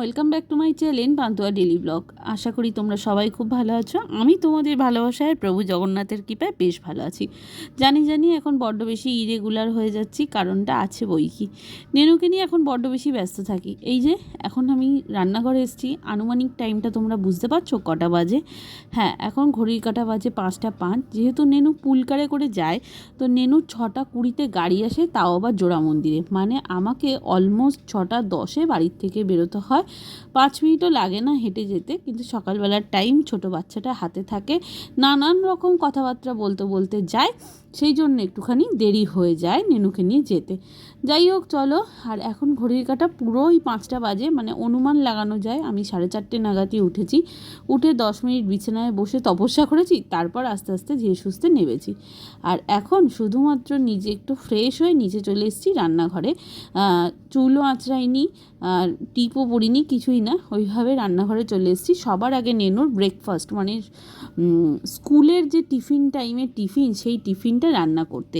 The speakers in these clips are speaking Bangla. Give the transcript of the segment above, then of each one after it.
Welcome back to my channel Pantua daily blog আশা করি তোমরা সবাই খুব ভালো আছো। আমি তোমাদের ভালোবাসায় প্রভু জগন্নাথের কৃপায় বেশ ভালো আছি। জানি জানি এখন বড্ড বেশি ইরেগুলার হয়ে যাচ্ছি, কারণটা আছে বই কি। নেনুকে নিয়ে এখন বড্ড বেশি ব্যস্ত থাকি। এই যে, এখন আমি রান্নাঘরে এসেছি। আনুমানিক টাইমটা তোমরা বুঝতে পারছ, কটা বাজে। হ্যাঁ এখন ঘড়ির কাটা বাজে পাঁচটা পাঁচ। যেহেতু নেনু পুলকারে করে যায়, তো নেনু ছটা কুড়িতে গাড়ি আসে, তাও আবার জোড়া মন্দিরে। মানে আমাকে অলমোস্ট ছটা দশে বাড়ির থেকে বেরোতে হয়। পাঁচ মিনিটও লাগে না হেঁটে যেতে, কিন্তু সকালবেলার টাইম ছোট বাচ্চাটা হাতে থাকে। নানান রকম কথাবার্তা বলতে বলতে যায়। সেই জন্য একটুখানি দেরি হয়ে যায় নেনুকে নিয়ে যেতে। যাই হোক, চলো। আর এখন ঘড়ির কাটা পুরোই পাঁচটা বাজে মানে অনুমান লাগানো যায়। আমি সাড়ে চারটে নাগাদই উঠেছি। উঠে দশ মিনিট বিছানায় বসে তপস্যা করেছি, তারপর আস্তে আস্তে ধীরে সুস্থে নেমেছি। আর এখন শুধুমাত্র নিজে একটু ফ্রেশ হয়ে নিচে চলে এসেছি রান্নাঘরে। চুলও আঁচড়াইনি, আর টিপও পড়িনি কিছুই না। ওইভাবে রান্নাঘরে চলে এসেছি। সবার আগে নেনুর ব্রেকফাস্ট মানে স্কুলের যে টিফিন টাইমে টিফিন, সেই টিফিনটা রান্না করতে।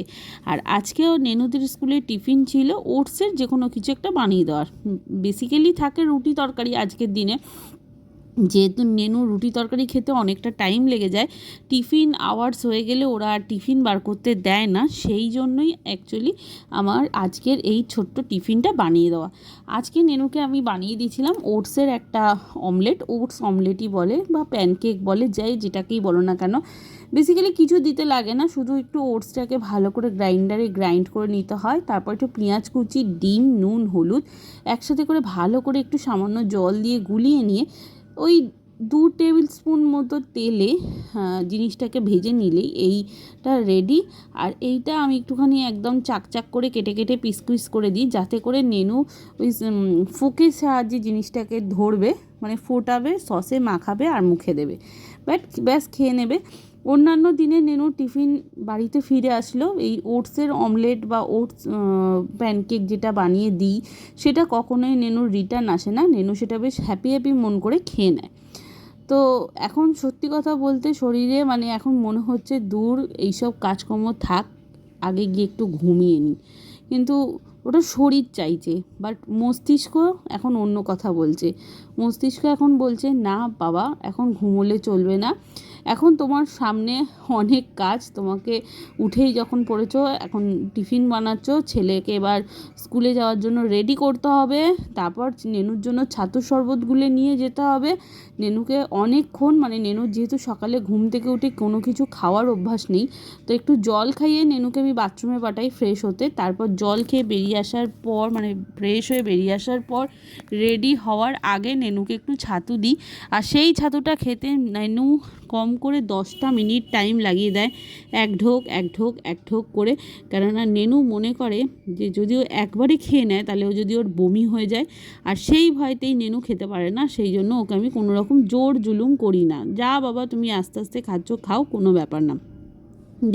আর আজকেও নেনুদের স্কুলে টিফিন ছিল, ওটসের যে কোনো কিছু একটা বানিয়ে দেওয়ার। বেসিক্যালি থাকে রুটি তরকারি আজকের দিনে। যেহেতু নেনু রুটি তরকারি খেতে অনেকটা টাইম লেগে যায়, টিফিন আওয়ার্স হয়ে গেলে ওরা আর টিফিন বার করতে দেয় না। সেই জন্যই অ্যাকচুয়ালি আমার আজকের এই ছোট্ট টিফিনটা বানিয়ে দেওয়া। আজকে নেনুকে আমি বানিয়ে দিয়েছিলাম ওটসের একটা অমলেট ওটস অমলেটই বলে বা প্যানকেক বলে, যাই যেটাকেই বলো না কেন। বেসিক্যালি কিছু দিতে লাগে না, শুধু একটু ওটসটাকে ভালো করে গ্রাইন্ডারে গ্রাইন্ড করে নিতে হয়। তারপর একটু পেঁয়াজ, কুচি, ডিম, নুন, হলুদ একসাথে করে ভালো করে একটু সামান্য জল দিয়ে গুলিয়ে নিয়ে ওই দু টেবিল স্পুন মতো তেলে জিনিসটাকে ভেজে নিলেই এইটা রেডি আর এইটা আমি একটুখানি একদম চাকচাক করে কেটে কেটে পিস পিস করে দিই, যাতে করে নেনু ওই ফুকের সাহায্যে জিনিসটাকে ধরবে মানে ফোটাবে, সসে মাখাবে আর মুখে দেবে। বাট ব্যাস খেয়ে নেবে। অন্যান্য দিনে নেনু টিফিন বাড়িতে ফিরে আসলো, এই ওটসের অমলেট বা ওটস প্যানকেক যেটা বানিয়ে দিই, সেটা কখনোই নেনুর রিটার্ন আসে না। নেনু সেটা বেশ হ্যাপি হ্যাপি মন করে খেয়ে নেয়। তো এখন সত্যি কথা বলতে শরীরে মানে এখন মনে হচ্ছে দূর, এইসব কাজকর্ম থাক, আগে গিয়ে একটু ঘুমিয়ে নিই। কিন্তু ওটা শরীর চাইছে বাট মস্তিষ্ক এখন অন্য কথা বলছে। মস্তিষ্ক এখন বলছে, না বাবা, এখন ঘুমোলে চলবে না। এখন তোমার সামনে অনেক কাজ। তোমাকে উঠেই যখন পড়েছো, এখন টিফিন বানাচ্ছ, ছেলেকে এবার স্কুলে যাওয়ার জন্য রেডি করতে হবে। তারপর নেনুর জন্য ছাতু শরবতগুলো নিয়ে যেতে হবে। নেনুকে অনেকক্ষণ মানে নেনুর যেহেতু সকালে ঘুম থেকে উঠে কোনো কিছু খাওয়ার অভ্যাস নেই, তো একটু জল খাইয়ে নেনুকে আমি বাথরুমে পাঠাই ফ্রেশ হতে। তারপর জল খেয়ে বেরিয়ে আসার পর মানে ফ্রেশ হয়ে বেরিয়ে আসার পর রেডি হওয়ার আগে নেনুকে একটু ছাতু দিই। আর সেই ছাতুটা খেতে নেনু কম করে দশটা মিনিট টাইম লাগিয়ে দেয়। এক ঢোক এক ঢোক এক ঢোক করে। কেননা নেনু মনে করে যে যদি ও একবারে খেয়ে নেয়, তাহলে ও যদি ওর বমি হয়ে যায়। আর সেই ভয়তেই নেনু খেতে পারে না। সেই জন্য ওকে আমি কোনো রকম জোর জুলুম করি না। যা বাবা, তুমি আস্তে আস্তে খাচ্ছ, খাও, কোনো ব্যাপার না।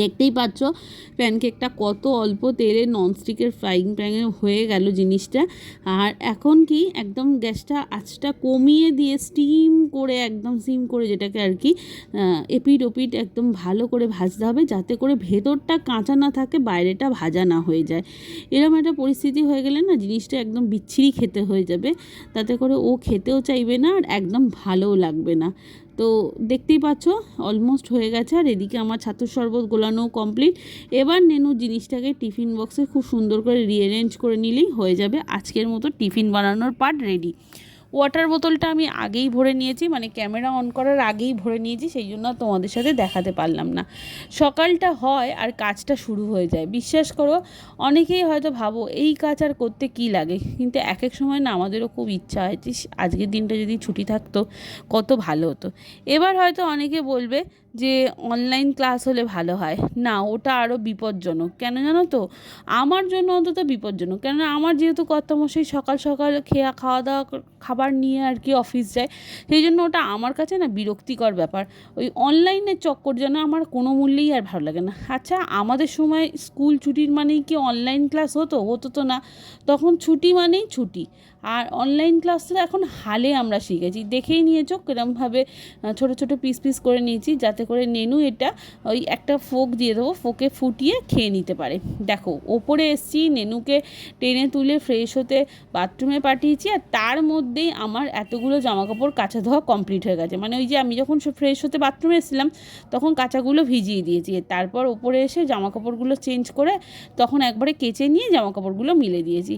দেখতেই পাচ্ছ প্যানকেকটা কত অল্প তেলে ননস্টিকের ফ্রাইং প্যানে হয়ে গেল জিনিসটা। আর এখন কি একদম গ্যাসটা আঁচটা কমিয়ে দিয়ে স্টিম করে, একদম সিম করে যেটাকে আর কি এপিট ওপিট একদম ভালো করে ভাজতে হবে যাতে করে ভেতরটা কাঁচা না থাকে, বাইরেটা ভাজা না হয়ে যায়। এরকম একটা পরিস্থিতি হয়ে গেলে না জিনিসটা একদম বিচ্ছিরি খেতে হয়ে যাবে। তাতে করে ও খেতেও চাইবে না আর একদম ভালোও লাগবে না। তো দেখতেই পাচ্ছ অলমোস্ট হয়ে গেছে। আর এদিকে আমার ছাতুর শরবত গোলানো কমপ্লিট এবার নেনু জিনিসটাকে টিফিন বক্সে খুব সুন্দর করে রিঅ্যারেঞ্জ করে নিলেই হয়ে যাবে। আজকের মতো টিফিন বানানোর পার্ট রেডি ওয়াটার বোতলটা আমি আগেই ভরে নিয়েছি মানে ক্যামেরা অন করার আগেই ভরে নিয়েছি, সেই জন্য তোমাদের সাথে দেখাতে পারলাম না। সকালটা হয় আর কাজটা শুরু হয়ে যায়। বিশ্বাস করো, অনেকেই হয়তো ভাবো, এই কাজ আর করতে কি লাগে? কিন্তু এক এক সময় না, আমাদেরও খুব ইচ্ছা হয় যে, আজকের দিনটা যদি ছুটি থাকতো, কত ভালো হতো। এবার হয়তো অনেকে বলবে যে অনলাইন ক্লাস হলে ভালো হয়। না, ওটা আরও বিপজ্জনক। কেন জানো তো? আমার জন্য অন্তত বিপজ্জনক। কেননা আমার যেহেতু কর্তামশাই সকাল সকাল খেয়া খাওয়া দাওয়া খাবার নিয়ে আর কি অফিস যায়, সেই জন্য ওটা আমার কাছে না বিরক্তিকর ব্যাপার। ওই অনলাইনের চক্কর যেন আমার কোনো মূল্যেই আর ভালো লাগে না। আচ্ছা আমাদের সময় স্কুল ছুটির মানেই কি অনলাইন ক্লাস হতো? হতো তো না। তখন ছুটি মানেই ছুটি। আর অনলাইন ক্লাস তো এখন হালে আমরা শিখেছি। দেখেই নিয়েছো কিরমভাবে ছোটো ছোটো পিস পিস করে নিয়েছি যাতে করে নেনু এটা ওই একটা ফোক দিয়ে দেবো ফোকে ফুটিয়ে খেয়ে নিতে পারে। দেখো, ওপরে এসছি, নেনুকে টেনে তুলে ফ্রেশ হতে বাথরুমে পাঠিয়েছি আর তার মধ্যেই আমার এতগুলো জামা কাপড় কাচা ধোয়া কমপ্লিট হয়ে গেছে। মানে ওই যে আমি যখন ফ্রেশ হতে বাথরুমে এসেছিলাম, তখন কাঁচাগুলো ভিজিয়ে দিয়েছি। তারপর ওপরে এসে জামা কাপড়গুলো চেঞ্জ করে তখন একবারে কেচে নিয়ে জামা কাপড়গুলো মিলে দিয়েছি।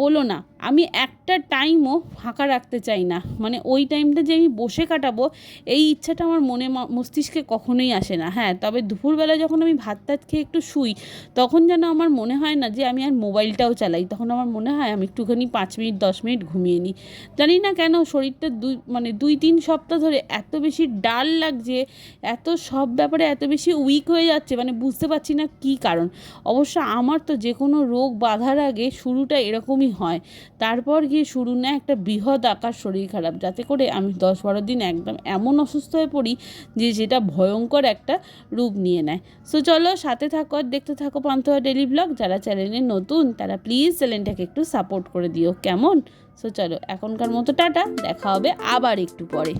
বলো না আমি একটা টাইমও ফাঁকা রাখতে চাই না। মানে ওই টাইমটা যে আমি বসে কাটাবো, এই ইচ্ছাটা আমার মনে মস্তিষ্কে কখনোই আসে না। হ্যাঁ তবে দুপুরবেলা যখন আমি ভাত টাত খেয়ে একটু শুই, তখন যেন আমার মনে হয় না যে আমি আর মোবাইলটাও চালাই। তখন আমার মনে হয় আমি একটুখানি পাঁচ মিনিট, দশ মিনিট ঘুমিয়ে নিই। জানি না কেন শরীরটা দুই মানে দুই, তিন সপ্তাহ ধরে এত বেশি ডাল লাগছে, এত সব ব্যাপারে এত বেশি উইক হয়ে যাচ্ছে মানে বুঝতে পারছি না কী কারণ। অবশ্য আমার তো যে কোনো রোগ বাঁধার আগে শুরুটা এরকমই হয়। তারপর গিয়ে শুরু নেয় একটা বৃহৎ আকার শরীর খারাপ, যাতে করে আমি দশ বারো দিন একদম এমন অসুস্থ হয়ে পড়ি যে যেটা ভয়ঙ্কর একটা রূপ নিয়ে নেয়। সো চলো সাথে থাকো আর দেখতে থাকো পান্থয়া ডেলি ব্লগ যারা চ্যানেলে নতুন, তারা প্লিজ চ্যানেলটাকে একটু সাপোর্ট করে দিও। কেমন? সো চলো এখনকার মতো টাটা, দেখা হবে আবার একটু পরে।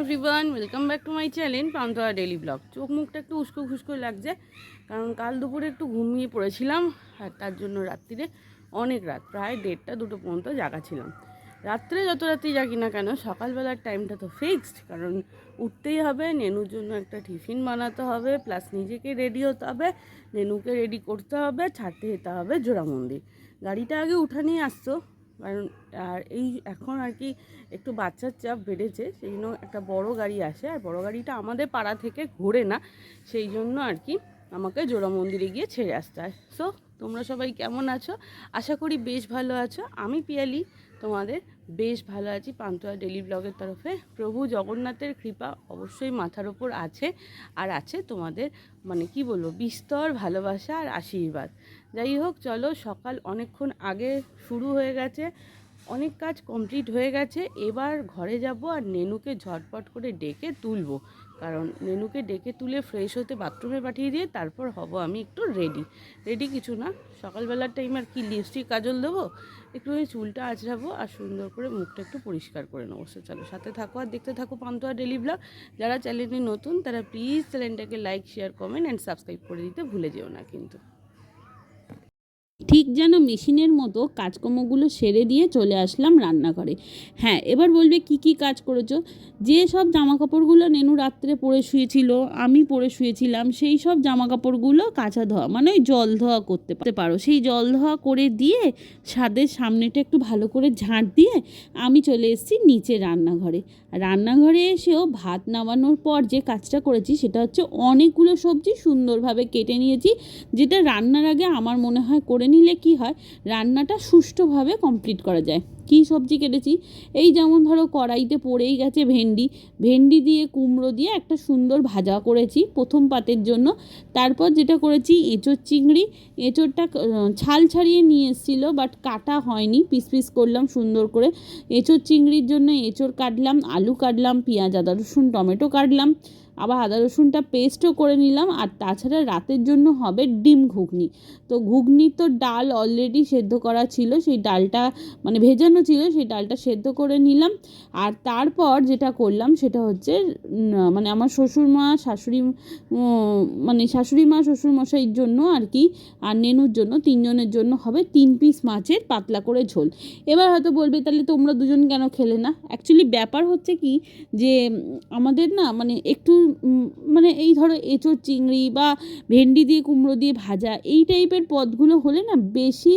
Everyone welcome back to my channel Pantua daily blog চোখ মুখটা একটু উস্কো খুস্কো লাগছে, কারণ কাল দুপুরে একটু ঘুমিয়ে পড়েছিলাম, আর তার জন্য রাত্রিরে অনেক রাত, প্রায় দেড়টা, দুটো পর্যন্ত জাগা ছিলাম। রাত্রে যত রাতেই জাগি না কেন, সকালবেলার টাইমটা তো ফিক্সড কারণ উঠতেই হবে, নেনুর জন্য একটা টিফিন বানাতে হবে প্লাস নিজেকে রেডি হতে হবে, নেনুকে রেডি করতে হবে, ছাড়তে যেতে হবে জোড়া মন্দির গাড়িটা আগে উঠা নিয়ে আসতো কারণ, আর এই এখন আর কি একটু বাচ্চার চাপ বেড়েছে, সেই জন্য একটা বড় গাড়ি আসে, আর বড় গাড়িটা আমাদের পাড়া থেকে ঘোরে না, সেই জন্য আর কি আমাকে জোড়া মন্দিরে গিয়ে ছেড়ে আসতে হয়। সো তোমরা সবাই কেমন আছো? আশা করি বেশ ভালো আছো। আমি পিয়ালি, তোমাদের বেশ ভালো আছি পান্তুয়া ডেলি ব্লগের তরফে। প্রভু জগন্নাথের কৃপা অবশ্যই মাথার ওপর আছে, আর আছে তোমাদের মানে কি বলব, বিস্তর ভালোবাসা আর আশীর্বাদ। যাই হোক, চলো সকাল অনেকক্ষণ আগে শুরু হয়ে গেছে। অনেক কাজ কমপ্লিট হয়ে গেছে। এবার ঘরে যাব আর নেনুকে ঝটপট করে ডেকে তুলবো। কারণ নেনুকে ডেকে তুলে ফ্রেশ হতে বাথরুমে পাঠিয়ে দিয়ে তারপর হব আমি একটু রেডি রেডি কিছু না। সকালবেলার টাইম আর কি লিপস্টিক কাজল দেবো? একটু ওই চুলটা আঁচড়াবো আর সুন্দর করে মুখটা একটু পরিষ্কার করে নেব। সো চলো, সাথে থাকো আর দেখতে থাকো পান্তুয়া ডেলি ব্লগ যারা চ্যানেলে নতুন, তারা প্লিজ চ্যানেলটাকে like share comment and subscribe করে দিতে ভুলে যেও না কিন্তু। ঠিক যেন মেশিনের মতো কাজকর্মগুলো সেরে দিয়ে চলে আসলাম রান্নাঘরে। হ্যাঁ এবার বলবে কি কি কাজ করেছ? যে সব জামা কাপড়গুলো নেনু রাত্রে পরে শুয়েছিল, আমি পরে শুয়েছিলাম, সেই সব জামা কাপড়গুলো কাঁচা ধোয়া মানে ওই জল ধোয়া করতে পারো। সেই জল ধোয়া করে দিয়ে ছাদের সামনেটা একটু ভালো করে ঝাঁট দিয়ে আমি চলে এসেছি নিচে রান্নাঘরে। রান্নাঘরে এসেও ভাত নামানোর পর যে কাজটা করেছি সেটা হচ্ছে অনেকগুলো সবজি সুন্দরভাবে কেটে নিয়েছি, যেটা রান্নার আগে আমার মনে হয় করে নিলে কি হয়? রান্নাটা সুষ্ঠুভাবে কমপ্লিট করা যায়। কী সবজি কেটেছি? এই যেমন ধরো কড়াইতে পড়েই গেছে ভেন্ডি। ভেন্ডি দিয়ে কুমড়ো দিয়ে একটা সুন্দর ভাজা করেছি প্রথম পাতের জন্য। তারপর যেটা করেছি এঁচোর চিংড়ি। এঁচোড়টা আহ, ছাল ছাড়িয়ে নিয়ে এসেছিল বাট কাটা হয়নি। পিস পিস করলাম সুন্দর করে। এঁচোর চিংড়ির জন্য এঁচোড় কাটলাম আলু কাটলাম পেঁয়াজ আদা রসুন টমেটো কাটলাম। আবার আদা রসুনটা পেস্টও করে নিলাম। আর তাছাড়া রাতের জন্য হবে ডিম ঘুগনি। তো ঘুগনি তো ডাল অলরেডি সেদ্ধ করা ছিল। সেই ডালটা মানে ভেজানো ছিল সেই ডালটা সেদ্ধ করে নিলাম। আর তারপর যেটা করলাম সেটা হচ্ছে মানে আমার শ্বশুর মা, শাশুড়ি মানে শাশুড়ি মা, শ্বশুর মশাইয়ের জন্য আর কি, আর নেনুর জন্য, তিনজনের জন্য হবে তিন পিস মাছের পাতলা করে ঝোল। এবার হয়তো বলবে, তাহলে তোমরা দুজন কেন খেলে না? অ্যাকচুয়ালি ব্যাপার হচ্ছে কি যে, আমাদের না মানে একটু মানে এই ধরো এঁচোড়, চিংড়ি বা ভেন্ডি দিয়ে, কুমড়ো দিয়ে ভাজা, এই টাইপের পদগুলো হলে না বেশি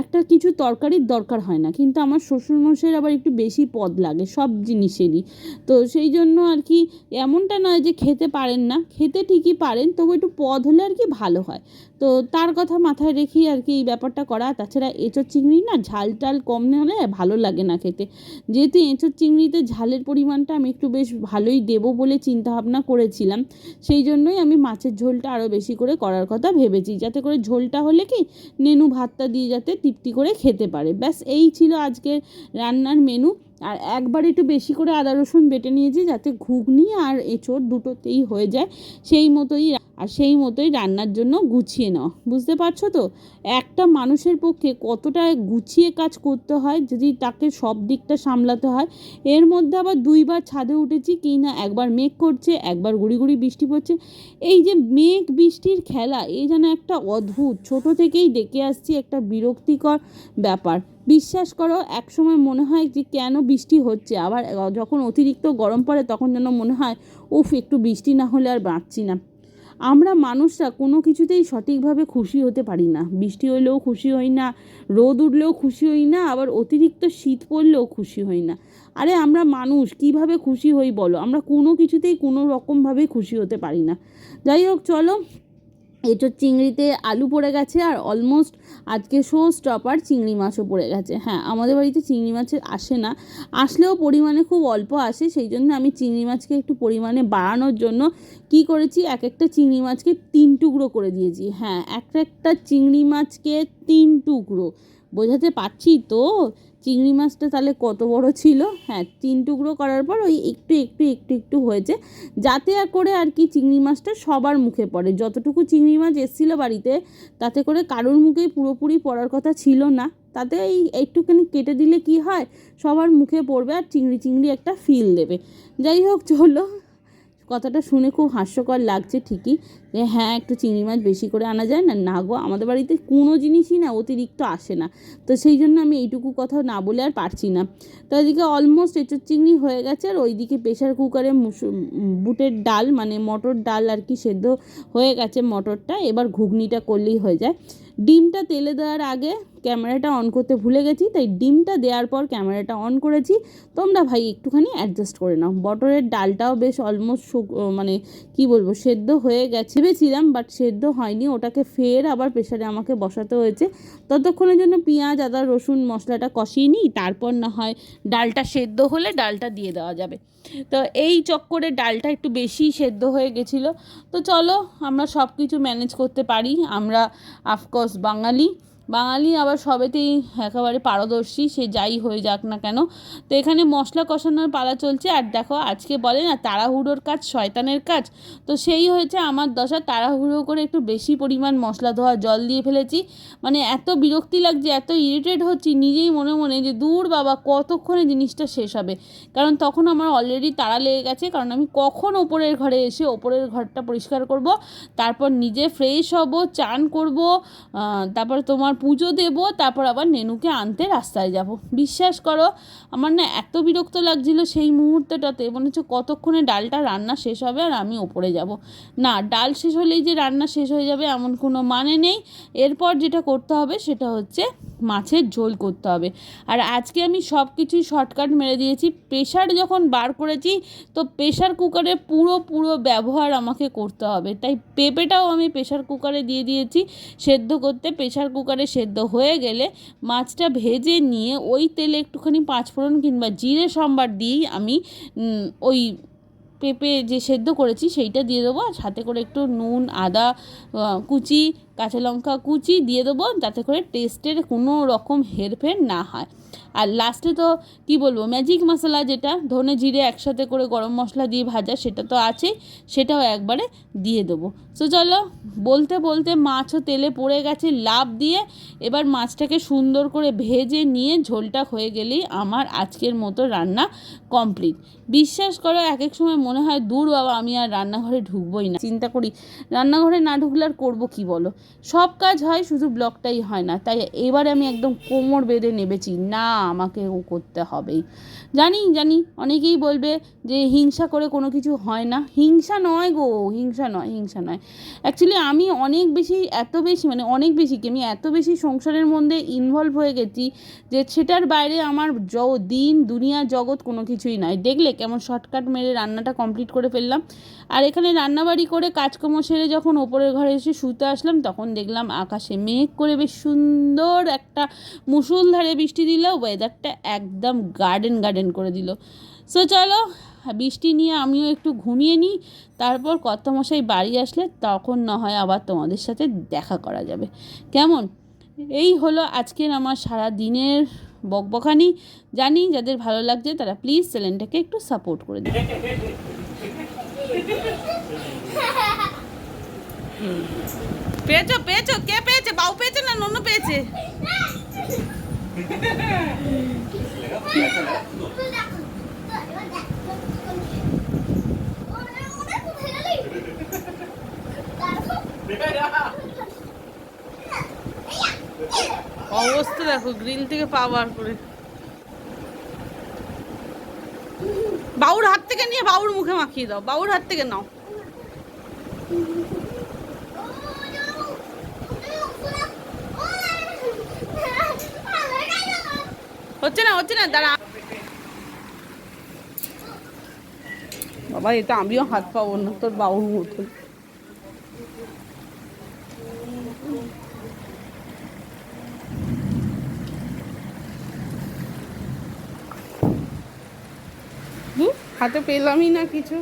একটা কিছু তরকারির দরকার হয় না। কিন্তু আমার শ্বশুরমশাইয়ের আবার একটু বেশি পদ লাগে, সব জিনিসেরই। তো সেই জন্য আর কি এমনটা নয় যে খেতে পারেন না, খেতে ঠিকই পারেন, তবু একটু পদ হলে আর কি ভালো হয়। তো তার কথা মাথায় রেখেই আর কি এই ব্যাপারটা করা। তাছাড়া এঁচোর চিংড়ি না ঝাল টাল কম হলে ভালো লাগে না খেতে। যেহেতু এঁচোর চিংড়িতে ঝালের পরিমাণটা আমি একটু বেশ ভালোই দেবো বলে চিন্তা ভাবনা করেছিলাম, সেই জন্যই আমি মাছের ঝোলটা আরও বেশি করে করার কথা ভেবেছি। যাতে করে ঝোলটা হলে কি, নেনু ভাতটা দিয়ে যাতে তৃপ্তি করে খেতে পারে। ব্যাস, এই ছিল আজকের রান্নার মেনু আর একবার একটু বেশি করে আদা রসুন বেটে নিয়েছি যাতে ঘুগনি আর এঁচোড় দুটোতেই হয়ে যায়। সেই মতোই আর সেই মতোই রান্নার জন্য গুছিয়ে নাও। বুঝতে পারছ তো? একটা মানুষের পক্ষে কতটা গুছিয়ে কাজ করতে হয়, যদি তাকে সব দিকটা সামলাতে হয়। এর মধ্যে আবার দুইবার ছাদে উঠেছি কি না একবার মেঘ করছে, একবার গুড়ি গুড়ি বৃষ্টি পড়ছে। এই যে মেঘ বৃষ্টির খেলা এই যেন একটা অদ্ভুত। ছোট থেকেই দেখে আসছি একটা বিরক্তিকর ব্যাপার। বিশ্বাস করো, একসময় মনে হয় যে কেন বৃষ্টি হচ্ছে। আবার যখন অতিরিক্ত গরম পড়ে তখন যেন মনে হয়, উফ, একটু বৃষ্টি না হলে আর বাঁচছি না। আমরা মানুষরা কোনো কিছুতেই সঠিকভাবে খুশি হতে পারি না। বৃষ্টি হলেও খুশি হই না, রোদ উঠলেও খুশি হই না, আবার অতিরিক্ত শীত পড়লেও খুশি হই না। আরে, আমরা মানুষ, কীভাবে খুশি হই বলো? আমরা কোনো কিছুতেই কোনো রকমভাবে খুশি হতে পারি না। যাই হোক, চলো। এঁচোর চিংড়িতে আলু পড়ে গেছে আর অলমোস্ট আজকে শো স্টপার চিংড়ি মাছও পড়ে গেছে। হ্যাঁ আমাদের বাড়িতে চিংড়ি মাছের আসে না। আসলেও পরিমাণে খুব অল্প আসে, সেই জন্য আমি চিংড়ি মাছকে একটু পরিমাণে বাড়ানোর জন্য কি করেছি এক একটা চিংড়ি মাছকে তিন টুকরো করে দিয়েছি। হ্যাঁ এক একটা চিংড়ি মাছকে তিন টুকরো। বোঝাতে পারছি তো? চিংড়ি মাছটা তাহলে কত বড় ছিল? হ্যাঁ তিন টুকরো করার পর ওই একটু একটু একটু একটু হয়েছে। যাতে আর করে আর কি চিংড়ি মাছটা সবার মুখে পড়ে। যতটুকু চিংড়ি মাছ এসেছিল বাড়িতে, তাতে করে কারোর মুখেই পুরোপুরি পড়ার কথা ছিল না। তাতে এই একটুখানি কেটে দিলে কি হয়? সবার মুখে পড়বে আর চিংড়ি চিংড়ি একটা ফিল দেবে। যাই হোক, চলো। কথাটা শুনে খুব হাস্যকর লাগছে ঠিকই যে হ্যাঁ একটু চিংড়ি মাছ বেশি করে আনা যায় না না গো, আমাদের বাড়িতে কোনো জিনিসই না, অতিরিক্ত আসে না। তো সেই জন্য আমি এইটুকু কথা না বলে আর পারছি না। তো এদিকে অলমোস্ট এঁচোর চিংড়ি হয়ে গেছে আর ওইদিকে প্রেশার কুকারে বুটের ডাল মানে মটর ডাল আর কি সেদ্ধ হয়ে গেছে মটরটা, এবার ঘুগনিটা করলেই হয়ে যায়। ডিমটা তেলে দেওয়ার আগে ক্যামেরাটা অন করতে ভুলে গেছি, তাই ডিমটা দেওয়ার পর ক্যামেরাটা অন করেছি। তোমরা ভাই একটুখানি অ্যাডজাস্ট করে নাও। বটরের ডালটাও বেশ অলমোস্ট মানে কি বলব, সেদ্ধ হয়ে গেছে। ভেবেছিলাম বাট সেদ্ধ হয়নি। ওটাকে ফের আবার প্রেশারে আমাকে বসাতে হয়েছে। ততক্ষণের জন্য পেঁয়াজ, আদা, রসুন, মশলাটা কষিয়ে নিই। তারপর না হয় ডালটা সেদ্ধ হলে ডালটা দিয়ে দেওয়া যাবে। তো এই চক্করে ডালটা একটু বেশি সেদ্ধ হয়ে গেছিল। তো চলো আমরা সব কিছু ম্যানেজ করতে পারি। আমরা আফকোর্স বাঙালি বাঙালি আবার সবেতেই একেবারে পারদর্শী, সে যাই হয়ে যাক না কেন। তো এখানে মশলা কষানোর পালা চলছে। আর দেখো, আজকে বলে না, তাড়াহুড়োর কাজ শয়তানের কাজ। তো সেই হয়েছে আমার দশা, তাড়াহুড়ো করে একটু বেশি পরিমাণ মশলা ধোয়া, জল দিয়ে ফেলেছি। মানে এত বিরক্তি লাগছে, এত ইরিটেট হচ্ছি, নিজেই মনে মনে যে, দূর বাবা, কতক্ষণে জিনিসটা শেষ হবে? কারণ তখন আমার অলরেডি তাড়া লেগে গেছে, কারণ আমি কখন ওপরের ঘরে এসে ওপরের ঘরটা পরিষ্কার করব, তারপর নিজে ফ্রেশ হব, চান করব তারপর তোমার পুজো দেব, তারপর আবার নেনুকে আনতে রাস্তায় যাব। বিশ্বাস করো, আমার না এত বিরক্ত লাগছিল সেই মুহূর্তটাতে, মনে হচ্ছে কতক্ষণে ডালটা রান্না শেষ হবে আর আমি ওপরে যাব। না, ডাল শেষ হলেই যে রান্না শেষ হয়ে যাবে এমন কোনো মানে নেই। এরপর যেটা করতে হবে সেটা হচ্ছে মাছের ঝোল করতে হবে। আর আজকে আমি সব কিছুই শর্টকাট মেরে দিয়েছি। প্রেশার যখন বার করেছি, তো প্রেশার কুকারে পুরো পুরো ব্যবহার আমাকে করতে হবে। তাই পেঁপেটাও আমি প্রেশার কুকারে দিয়ে দিয়েছি। সেদ্ধ করতে প্রেশার কুকারে সেদ্ধ হয়ে গেলে মাছটা ভেজে নিয়ে ওই তেলে একটুখানি পাঁচফোড়ন কিংবা জিরে সম্বার দিয়েই আমি ওই পেঁপে যে সেদ্ধ করেছি সেইটা দিয়ে দেবো। আর সাথে করে একটু নুন, আদা কুচি কাঁচা লঙ্কা কুচি দিয়ে দেবো যাতে করে টেস্টের কোনো রকম হেরফের না হয়। আর লাস্টে তো কি বলব ম্যাজিক মশলা যেটা, ধনে জিরে একসাথে করে গরম মশলা দিয়ে ভাজা, সেটা তো আছেই সেটাও একবারে দিয়ে দেবো। তো চলো, বলতে বলতে মাছও তেলে পড়ে গেছে লাভ দিয়ে এবার মাছটাকে সুন্দর করে ভেজে নিয়ে ঝোলটা হয়ে গেলেই আমার আজকের মতো রান্না কমপ্লিট বিশ্বাস করো এক এক সময় মনে হয়, দূর বাবা, আমি আর রান্নাঘরে ঢুকবোই না। চিন্তা করি, রান্নাঘরে না ঢুকলে আর করব কী বলো? সব কাজ হয়, শুধু ব্লগটাই হয় না। তাই এবারে আমি একদম কোমর বেঁধে নেবেছি, না, আমাকে ও করতে হবেই। জানি জানি, অনেকেই বলবে যে হিংসা করে কোনো কিছু হয় না। হিংসা নয় গো, হিংসা নয় হিংসা নয়। অ্যাকচুয়ালি আমি অনেক বেশি, এত বেশি মানে অনেক বেশি কি, আমি এত বেশি সংসারের মধ্যে ইনভলভ হয়ে গেছি যে সেটার বাইরে আমার জ, দিন, দুনিয়া, জগৎ কোনো কিছুই নয় দেখলে কেমন শর্টকাট মেরে রান্নাটা কমপ্লিট করে ফেললাম। আর এখানে রান্নাবাড়ি করে কাজকর্ম সেরে যখন ওপরের ঘরে এসে শুতে আসলাম তখন দেখলাম আকাশে মেঘ করে বেশ সুন্দর একটা মুসুলধারে বৃষ্টি দিল ওয়েদারটা একদম গার্ডেন গার্ডেন করে দিল। সো চলো, বৃষ্টি নিয়ে আমিও একটু ঘুমিয়ে নিই, তারপর কর্তামশাই বাড়ি আসলে তখন না হয় আবার তোমাদের সাথে দেখা করা যাবে। কেমন? এই হলো আজকের আমার সারা দিনের বকবকানি। জানি যাদের ভালো লাগছে তারা প্লিজ চ্যানেলটাকে একটু সাপোর্ট করে দিন পেয়েছ পেয়েছ? কে পেয়েছে? বাউ পেয়েছে না ননু পেয়েছে? অবস্থা দেখো গ্রিল থেকে পা বার করে। বাউর হাত থেকে নিয়ে বাউর মুখে মাখিয়ে দাও। বাউর হাত থেকে নাও। হচ্ছে না হচ্ছে না, দাঁড়া। বাবা, এটা আমিও হাত পাবো না, তোর বাউর মতন। হাতে পেলামই না কিছু।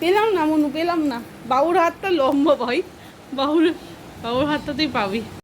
পেলাম না, মনু, পেলাম না। বাবুর হাতটা লম্বা ভাই। বাবুর বাবুর হাতটাতেই পাবি।